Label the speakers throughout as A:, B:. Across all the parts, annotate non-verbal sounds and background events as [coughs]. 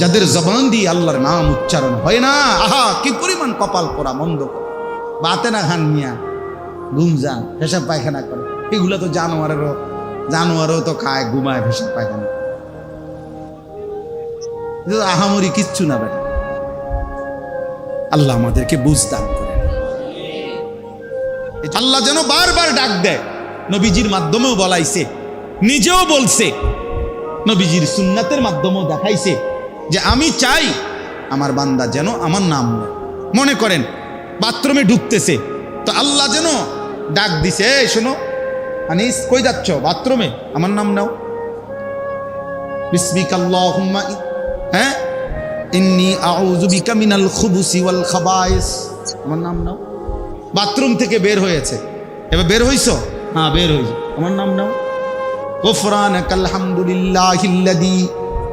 A: যাদের জবান দিয়ে আল্লাহর নাম উচ্চারণ হয় না, আহা, কি পরিমাণ কপাল পরা মন্দ বাতে না খান মিয়া, ঘুম যান, পেশাব পায়খানা করে। এগুলো তো জানোয়ারেরও, জানোয়ারও তো খায়, ঘুমায়, পেশাব পায়খানা আহামরি কিচ্ছু না বেটা। আল্লাহ আমাদেরকে বুঝ দান করে। আল্লাহ যেন বারবার ডাক দেয়, নবীজির মাধ্যমেও বলাইছে, নিজেও বলছে, নবীজির সুন্নাতের মাধ্যমেও দেখাইছে যে আমি চাই আমার বান্দা যেন আমার নাম মনে করেন বাথরুমে ঢুকতেছে তো আল্লাহ যেন ডাক দিছে এই শোনো আনিস কই যাচ্ছ? বাথরুমে আমার নাম নাও। বিসমিকাল্লাহুম্মা হ্যাঁ? ইন্নি আউযু বিকা খাবায়েস আমার নাম নাও। বাথরুম থেকে বের হয়েছে। এবার বের হইছো? হ্যাঁ বের হইছো। আমার নাম নাও। গোফরানাকাল হামদুলিল্লাহিল্লাযী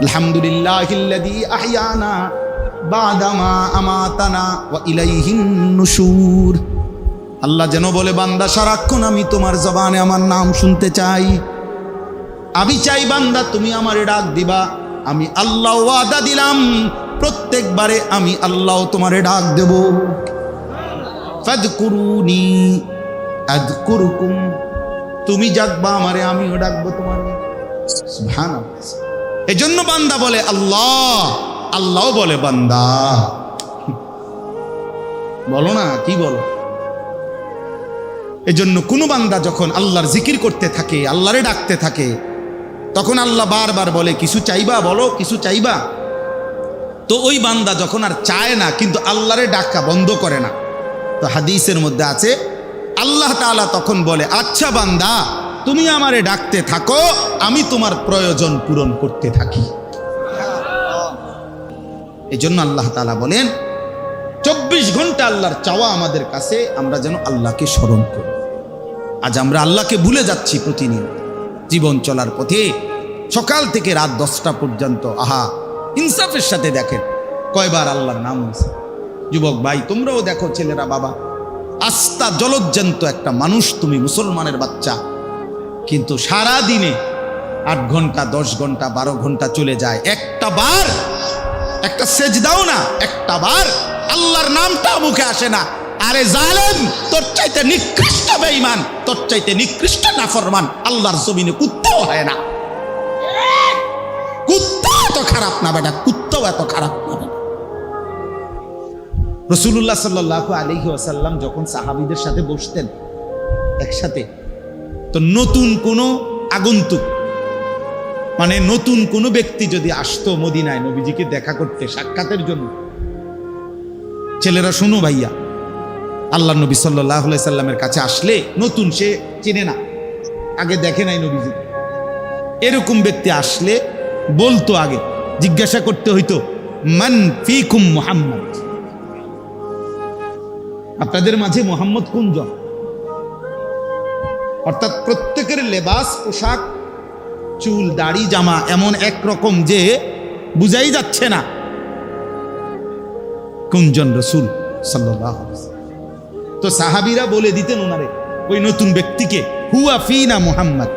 A: আলহামদুলিল্লাহিল্লাযী আহইয়ানা বাদামা আমাতানা ওয়া ইলাইহিন নুশুর। আল্লাহ যেন বলে, বান্দা, সারাক্ষণ আমি তোমার জবানে আমার নাম শুনতে চাই। আমি চাই, বান্দা, তুমি আমারে ডাক দিবা। আমি আল্লাহ ওয়াদা দিলাম, প্রত্যেকবারে আমি আল্লাহ তোমারে ডাক দেব। ফাদকুরুনি আদকুরুকুম তুমি ডাকবা আমারে, আমিও ডাকবো তোমার। সুবহানাল্লাহ। এজন্য বান্দা বলে, আল্লাহ আল্লাহ বলে বান্দা। বলো না, কি বলো? এজন্য কোনো বান্দা যখন আল্লাহর জিকির করতে থাকে, আল্লাহরে ডাকতে থাকে, তখন আল্লাহ বারবার বলে, কিছু চাইবা বলো, কিছু চাইবা? তো ওই বান্দা যখন আর চায় না, কিন্তু আল্লাহরে ডাকা বন্ধ করে না। তো হাদিসের মধ্যে আছে, আল্লাহ তাআলা তখন বলে আচ্ছা বান্দা তুমি আমারে ডাকতে থাকো, আমি তোমার প্রয়োজন পূরণ করতে থাকি। এই জন্য আল্লাহ তালা বলেন, চব্বিশ ঘণ্টা আল্লাহর চাওয়া আমাদের কাছে, আমরা যেন আল্লাহকে স্মরণ করি। আজ আমরা আল্লাহকে ভুলে যাচ্ছি প্রতিনিয়ত জীবন চলার পথে সকাল থেকে রাত দশটা পর্যন্ত, আহা, ইনসাফের সাথে দেখেন, কয়বার আল্লাহর নাম যুবক ভাই, তোমরাও দেখো, ছেলেরা, বাবা, আস্থা জলজ্জান্ত একটা মানুষ, তুমি মুসলমানের বাচ্চা। কিন্তু সারা দিনে আট ঘণ্টা, দশ ঘণ্টা, বারো ঘণ্টা চলে যায়। একটা বার, একটা সেজ দাও না, একটা বার আল্লাহর নামটা মুখে আসে না। আরে জালেম, তোর চাইতে নিকৃষ্ট বেঈমান, তোর চাইতে নিকৃষ্ট নাফরমান, আল্লাহর জমিনে কুত্তাও হয় না। কুত্তা এত খারাপ না বেটা, কুত্তাও এত খারাপ না বেটা। রসুল্লাহ সাল্লাহ আলহি আসাল্লাম যখন সাহাবিদের সাথে বসতেন, একসাথে তো নতুন কোনো আগন্তুক। মানে নতুন কোনো ব্যক্তি যদি আসতো মদিনায় নবীজিকে দেখা করতে সাক্ষাতের জন্য। ছেলেরা, শোনো ভাইয়া, আল্লাহ নবী সাল্লাহ সাল্লামের কাছে আসলে নতুন সে চেনে না। আগে দেখে নাই নবীজি। এরকম ব্যক্তি আসলে বলতো আগে, জিজ্ঞাসা করতে হইতো, মান ফিকুম মোহাম্মদ? আপনাদের মাঝে মোহাম্মদ কোনজন অর্থাৎ প্রত্যেকের লেবাস, পোশাক, চুল, দাড়ি, জামা এমন এক রকম যে বুঝাই যাচ্ছে না। কোনজন রসুল সাল্লাহ তো সাহাবিরা বলে দিতেন ওনারে ওই নতুন ব্যক্তিকে, হুয়া ফিনা মোহাম্মদ।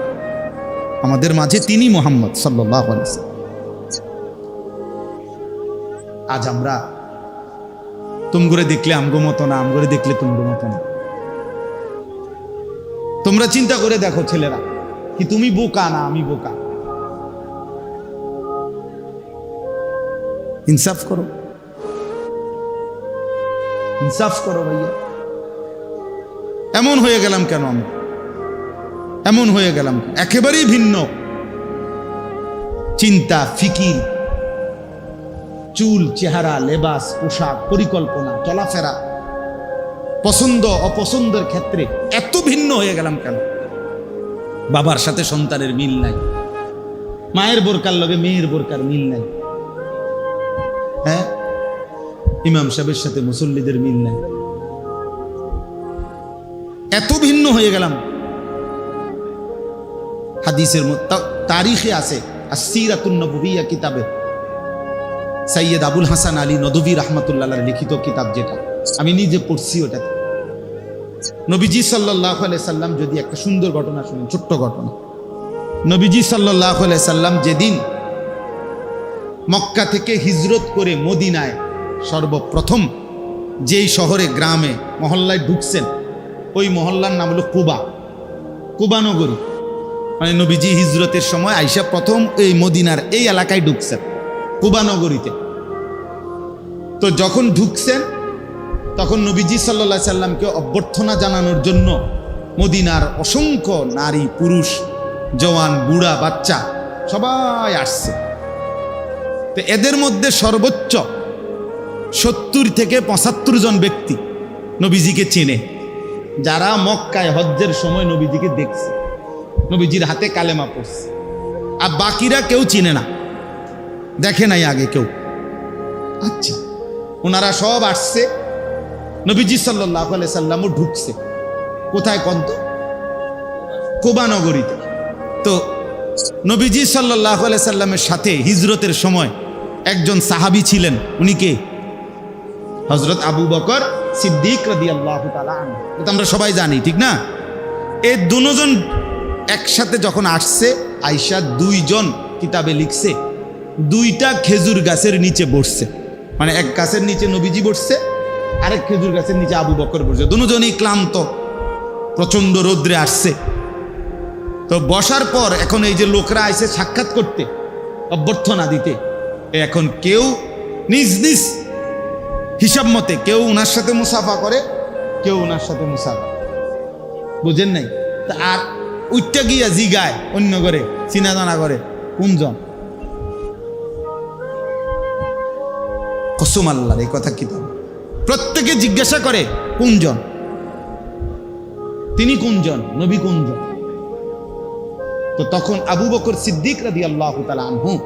A: আমাদের মাঝে তিনি মোহাম্মদ সাল্লাহ আজ আমরা, তুমগুরে দেখলে আমগো মতো না, আমগরে দেখলে তুমগো মতো না। তোমরা চিন্তা করে দেখো ছেলেরা, কি তুমি বোকা না আমি বোকা। ইনসাফ করো। ইনসাফ করো ভাইয়া। এমন হয়ে গেলাম কেন আমরা এমন হয়ে গেলাম একেবারেই ভিন্ন। চিন্তা, ফিকির, চুল, চেহারা, লেবাস, পোশাক, পরিকল্পনা, চলাফেরা। পছন্দ, অপছন্দের ক্ষেত্রে এত ভিন্ন হয়ে গেলাম কেন? বাবার সাথে সন্তানের মিল নাই। মায়ের বোরকার লগে মেয়ের বোরকার মিল নাই। হ্যাঁ? ইমাম সাহেবের সাথে মুসল্লিদের মিল নাই। এত ভিন্ন হয়ে গেলাম। হাদিসের তারিখে আছে আর সিরাতুন নবুবিয়া কিতাবে। সৈয়দ আবুল হাসান আলী নদবী রহমতুল্লাহ লিখিত কিতাব যেটা। আমি নিজে পড়ছি ওটাতে। নবীজি সাল্লাহ সাল্লাম যদি একটা সুন্দর ঘটনা শুনেন, ছোট্ট ঘটনা। নবীজি সাল্লাহ সাল্লাম যেদিন মক্কা থেকে হিজরত করে মদিনায় সর্বপ্রথম যেই শহরে, গ্রামে, মহল্লায় ঢুকছেন, ওই মহল্লার নাম হলো কুবা। কুবানগরী মানে নবীজি হিজরতের সময় আইসা প্রথম এই মদিনার এই এলাকায় ঢুকছেন কুবানগরীতে তো যখন ঢুকছেন তখন নবীজি সাল্লা সাল্লামকে অভ্যর্থনা জানানোর জন্য মদিনার অসংখ্য নারী, পুরুষ, জওয়ান, বুড়া, বাচ্চা সবাই আসছে। তো এদের মধ্যে সর্বোচ্চ সত্তর থেকে পঁচাত্তর জন ব্যক্তি নবীজিকে চেনে, যারা মক্কায় হজ্জের সময় নবীজিকে দেখছে। নবীজির হাতে কালেমা পড়ছে। আর বাকিরা কেউ চিনে না। দেখে নাই আগে কেউ। আচ্ছা ওনারা সব আসছে। নবীজি সাল্লাহ সাল্লামও ঢুকছে। কোথায় কন্ত? কোবানগরীতে। তো নবীজি সাল্লাহ সাল্লামের সাথে হিজরতের সময় একজন সাহাবি ছিলেন। উনি কে? হজরত আবু বকর সিদ্দিক আমরা সবাই জানি, ঠিক না? এই দুজন একসাথে যখন আসছে আইসা দুইজন কিতাবে লিখছে, দুইটা খেজুর গাছের নিচে বসছে। মানে এক গাছের নিচে নবীজি বসছে আরেক খেজুর গাছের নিচে আবু বকর বসছে দুজনই ক্লান্ত প্রচণ্ড রৌদ্রে আসছে। তো বসার পর এখন এই যে লোকরা আইসে সাক্ষাৎ করতে, অভ্যর্থনা দিতে এখন কেউ নিজ নিজ হিসাব মতে কেউ ওনার সাথে মুসাফা করে, কেউ ওনার সাথে মুসাফা বুঝেন নাই? তা আর উঠতে গিয়া জিগায় অন্য করে চিনা জানা করে কোনজন? কসুম আল্লাহর, এই কথা কি তবে প্রত্যেকে জিজ্ঞাসা করে, কোনজন? তিনি কোনজন? নবী কোনজন? তো তখন আবু বকর সিদ্দিক রাদি আল্লাহ আনহু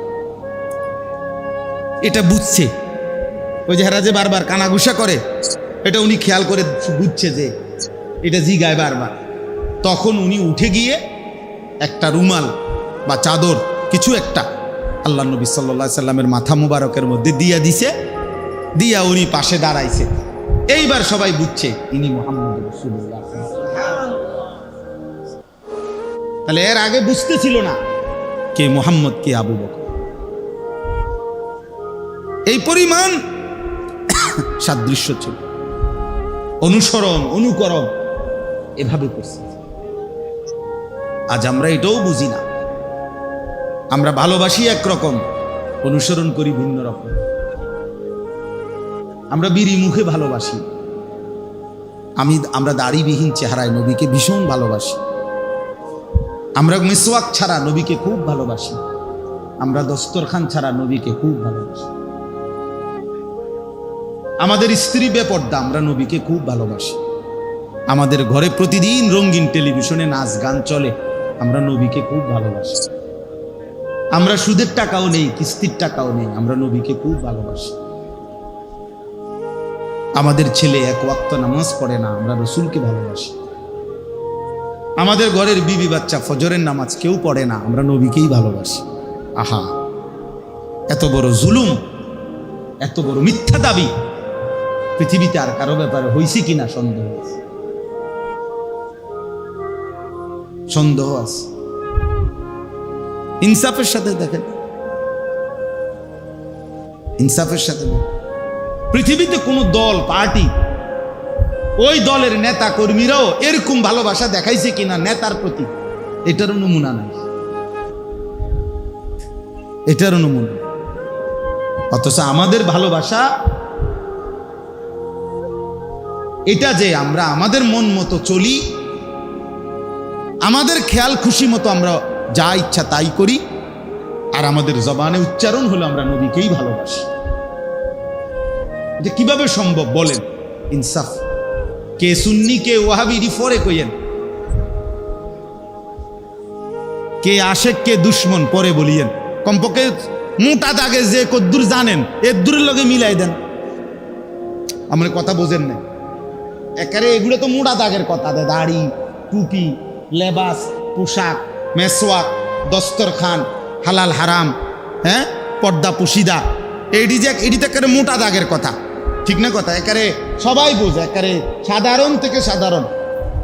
A: এটা বুঝছে। ওই যে যে বারবার কানাঘুষা করে, এটা উনি খেয়াল করে বুঝছে যে এটা জিগায় বারবার। তখন উনি উঠে গিয়ে একটা রুমাল বা চাদর, কিছু একটা আল্লাহ নবী সাল্লা সাল্লামের মাথা মুবারকের মধ্যে দিয়া দিছে। দিয়া উনি পাশে দাঁড়াইছে। এইবার সবাই বুঝছে ইনি মোহাম্মদ রসুল্লাহ তাহলে এর আগে বুঝতেছিল না কে মোহাম্মদ, কে আবু বকর। এই পরিমাণ [coughs] সাদৃশ্য ছিল। অনুসরণ, অনুকরণ এভাবে করছে। আজ আমরা এটাও বুঝি না। আমরা ভালোবাসি একরকম, অনুসরণ করি ভিন্ন রকম। আমরা বিড়ি মুখে ভালোবাসি। আমি, আমরা দাড়িবিহীন চেহারায় নবীকে ভীষণ ভালোবাসি। আমরা মিসওয়াক ছাড়া নবীকে খুব ভালোবাসি। আমরা দস্তরখান ছাড়া নবীকে খুব ভালোবাসি। আমাদের স্ত্রী বেপর্দা, আমরা নবীকে খুব ভালোবাসি। আমাদের ঘরে প্রতিদিন রঙিন টেলিভিশনে নাচ গান চলে, আমরা নবীকে খুব ভালোবাসি। আমরা সুদের টাকাও নেই, কিস্তির টাকাও নেই, আমরা নবীকে খুব ভালোবাসি। আমাদের ছেলে এক ওয়াক্ত নামাজ পড়ে না, আমরা রসুলকে ভালোবাসি। আমাদের ঘরের বিবি বাচ্চা ফজরের নামাজ কেউ পড়ে না, আমরা নবীকেই ভালোবাসি। আহা, এত বড় জুলুম, এত বড় মিথ্যা দাবি, পৃথিবীতে আর কারও ব্যাপারে হয়েছে কিনা সন্দেহ আছে? সন্দেহ আছে। ইনসাফের সাথে দেখেন। ইনসাফের সাথে দেখেন। পৃথিবীতে কোনো দল, পার্টি, ওই দলের নেতা কর্মীরাও এরকম ভালোবাসা দেখাইছে কিনা নেতার প্রতি, এটারও নমুনা নাই। এটারও নমুনা। অথচ আমাদের ভালোবাসা, এটা যে আমরা আমাদের মন মতো চলি, আমাদের খেয়াল খুশি মতো আমরা যা ইচ্ছা তাই করি, আর আমাদের জবানে উচ্চারণ হলো আমরা নবীকেই ভালোবাসি। এটা কীভাবে সম্ভব বলেন। ইনসাফ। কে সুন্নি, কে ওয়াহাবি রিফরে কইয়েন কে আশেক, কে দুশ্মন, পরে বলিয়েন। কমপক্ষে মোটা দাগে যে কদ্দুর জানেন এর দূরের লগে মিলাই দেন। আমার কথা বোঝেন না একারে এগুলো তো মোড়া দাগের কথা দে দাড়ি, টুপি, লেবাস, পোশাক, মেসওয়াক, দস্তরখান, হালাল হারাম হ্যাঁ? পর্দা, পুশিদা। এইটি যে এটি তো একেবারে মোটা দাগের কথা। ঠিক না কথা? একারে সবাই বোঝে একারে সাধারণ থেকে সাধারণ।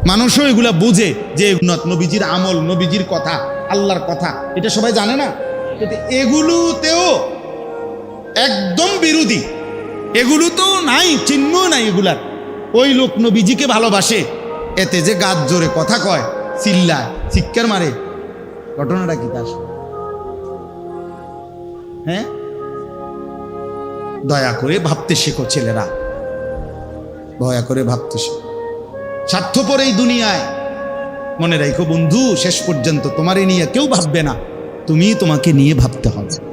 A: মানুষও এগুলা বোঝে যে নবীজির আমল, নবীজির কথা, আল্লাহর কথা, এটা সবাই জানে না? এগুলোতেও একদম বিরোধী। এগুলো তো নাই চিহ্ন নাই এগুলার। ওই লোক নবীজিকে ভালোবাসে। এতে যে গাছ জোরে কথা কয়, চিল্লায়, চিৎকার মারে, ঘটনাটা কি তার? হ্যাঁ? দয়া করে ভাবতে শেখো ছেলেরা। দয়া করে ভাবতে শেখো। স্বার্থপর এই দুনিয়ায়। মনে রাখো বন্ধু, শেষ পর্যন্ত তোমারে নিয়ে কেউ ভাববে না। তুমি তোমাকে নিয়ে ভাবতে হবে।